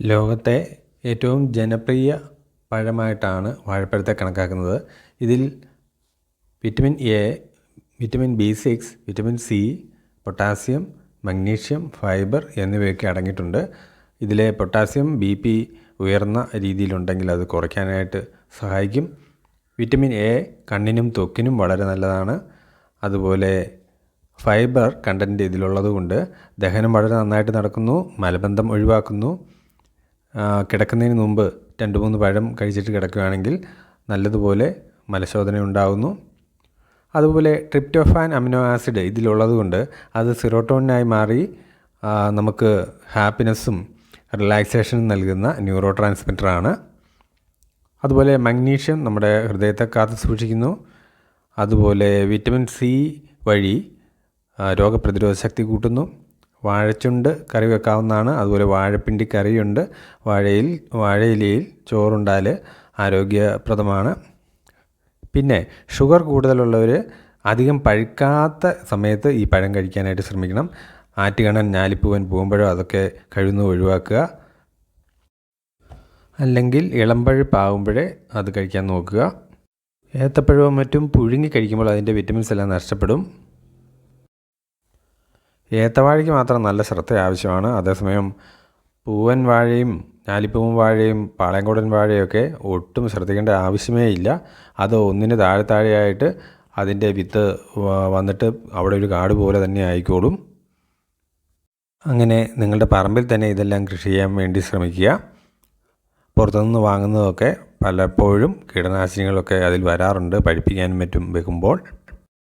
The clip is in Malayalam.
ലോകത്തെ ഏറ്റവും ജനപ്രിയ പഴമായിട്ടാണ് വാഴപ്പഴത്തെ കണക്കാക്കുന്നത്. ഇതിൽ vitamin A vitamin B six vitamin C potassium magnesium fibre എന്നിവയൊക്കെ അടങ്ങിയിട്ടുണ്ട്. ഇതിലെ പൊട്ടാസ്യം ബി പി ഉയർന്ന രീതിയിലുണ്ടെങ്കിൽ അത് കുറയ്ക്കാനായിട്ട് സഹായിക്കും. വിറ്റമിൻ എ കണ്ണിനും തൊക്കിനും വളരെ നല്ലതാണ്. അതുപോലെ ഫൈബർ കണ്ടന്റ് ഇതിലുള്ളതുകൊണ്ട് ദഹനം വളരെ നന്നായിട്ട് നടക്കുന്നു മലബന്ധം ഒഴിവാക്കുന്നു. കിടക്കുന്നതിന് മുമ്പ് രണ്ട് മൂന്ന് പഴം കഴിച്ചിട്ട് കിടക്കുകയാണെങ്കിൽ നല്ലതുപോലെ മലശോധന ഉണ്ടാകുന്നു അതുപോലെ ട്രിപ്റ്റോഫാൻ അമിനോ ആസിഡ് ഇതിലുള്ളതുകൊണ്ട് അത് സിറോട്ടോണിനായി മാറി നമുക്ക് ഹാപ്പിനെസ്സും റിലാക്സേഷനും നൽകുന്ന ന്യൂറോ ട്രാൻസ്മിറ്ററാണ് അതുപോലെ മഗ്നീഷ്യം നമ്മുടെ ഹൃദയത്തെ കാത്തു സൂക്ഷിക്കുന്നു. അതുപോലെ വിറ്റമിൻ സി വഴി രോഗപ്രതിരോധ ശക്തി കൂട്ടുന്നു. വാഴച്ചുണ്ട് കറി വെക്കാവുന്നതാണ്. അതുപോലെ വാഴപ്പിണ്ടി കറിയുണ്ട്. വാഴയിൽ വാഴയിലയിൽ ചോറുണ്ടാൽ ആരോഗ്യപ്രദമാണ്. പിന്നെ ഷുഗർ കൂടുതലുള്ളവർ അധികം പഴുക്കാത്ത സമയത്ത് ഈ പഴം കഴിക്കാനായിട്ട് ശ്രമിക്കണം. ആറ്റുകണൻ ഞാലിപ്പൂവൻ പൂമ്പഴം അതൊക്കെ കഴിയുന്നത് ഒഴിവാക്കുക. അല്ലെങ്കിൽ ഇളമ്പഴുപ്പാകുമ്പോഴേ അത് കഴിക്കാൻ നോക്കുക. ഏത്തപ്പഴവും മറ്റും പുഴുങ്ങി കഴിക്കുമ്പോൾ അതിന്റെ വിറ്റമിൻസ് എല്ലാം നഷ്ടപ്പെടും. ഏത്തവാഴയ്ക്ക് മാത്രം നല്ല ശ്രദ്ധ ആവശ്യമാണ്. അതേസമയം പൂവൻ വാഴയും ഞാലിപ്പൂവൻ വാഴയും പാളയംകോടൻ വാഴയൊക്കെ ഒട്ടും ശ്രദ്ധിക്കേണ്ട ആവശ്യമേ ഇല്ല. അത് ഒന്നിന് താഴെ താഴെയായിട്ട് അതിന്റെ വിത്ത് വന്നിട്ട് അവിടെ ഒരു കാട് പോലെ തന്നെ ആയിക്കോളും. അങ്ങനെ നിങ്ങളുടെ പറമ്പിൽ തന്നെ ഇതെല്ലാം കൃഷി ചെയ്യാൻ വേണ്ടി ശ്രമിക്കുക. പുറത്തുനിന്ന് വാങ്ങുന്നതൊക്കെ പലപ്പോഴും കീടനാശിനികളൊക്കെ അതിൽ വരാറുണ്ട്. പഴിപ്പിക്കാനും മറ്റും വെക്കുമ്പോൾ.